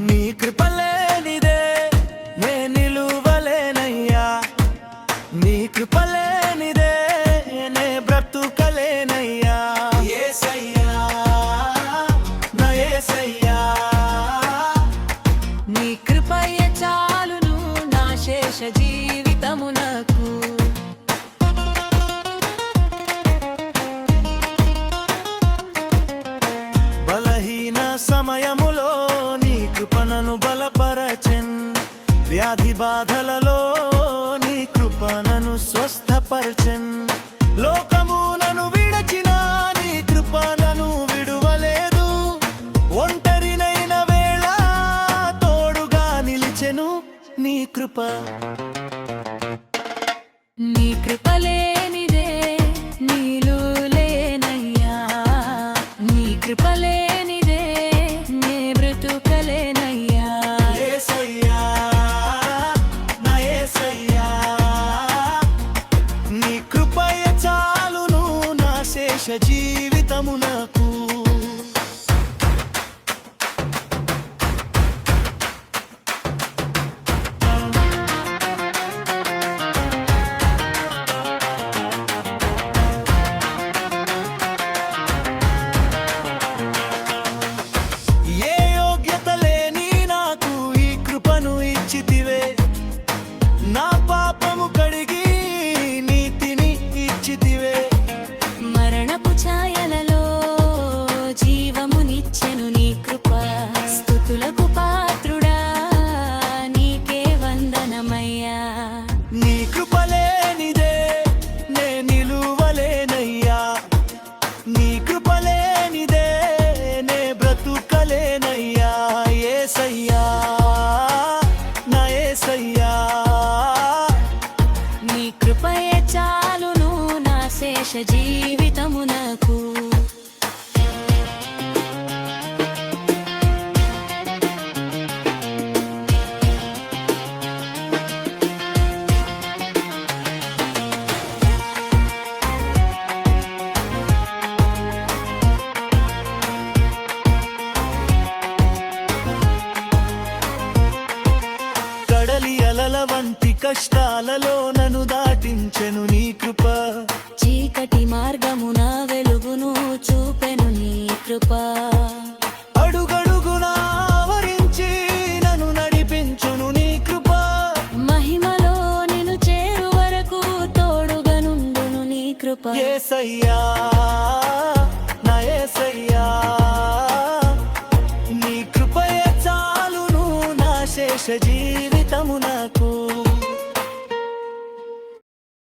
నీ కృపలేనిదే నే నిలువలేనయ్యా. నీ కృపలేనిదే శేష జీవితమునకు బలహీన సమయములో నీ కృపణను బలపరచెన్. వ్యాధి బాధలలో నీ కృపణను స్వస్థపరచెన్. లోక కృప. నీ కృపలేనిదే నీలు లేనయ్యా. నీ కృపలేనిదే నే బ్రతుకలేనయ్యా. నా కృపయ చాలును నా శేష జీవితమునకు ఏ నా శేష జీవితమునకు కడలి అలల వంటి కష్టాలలో నన్ను దాటించెను నీ కృప. మార్గమున వెలుగును చూపెను నీ కృప. అడుగడుగునా ఆవరించి నన్ను నడిపించును నీ కృప. మహిమలో నిన్ను చేరు వరకు తోడుగా నుండును నీ కృప. ఏసయ్యా నా ఏసయ్యా నీ కృపయ చాలును నా శేష జీవితము నాకు.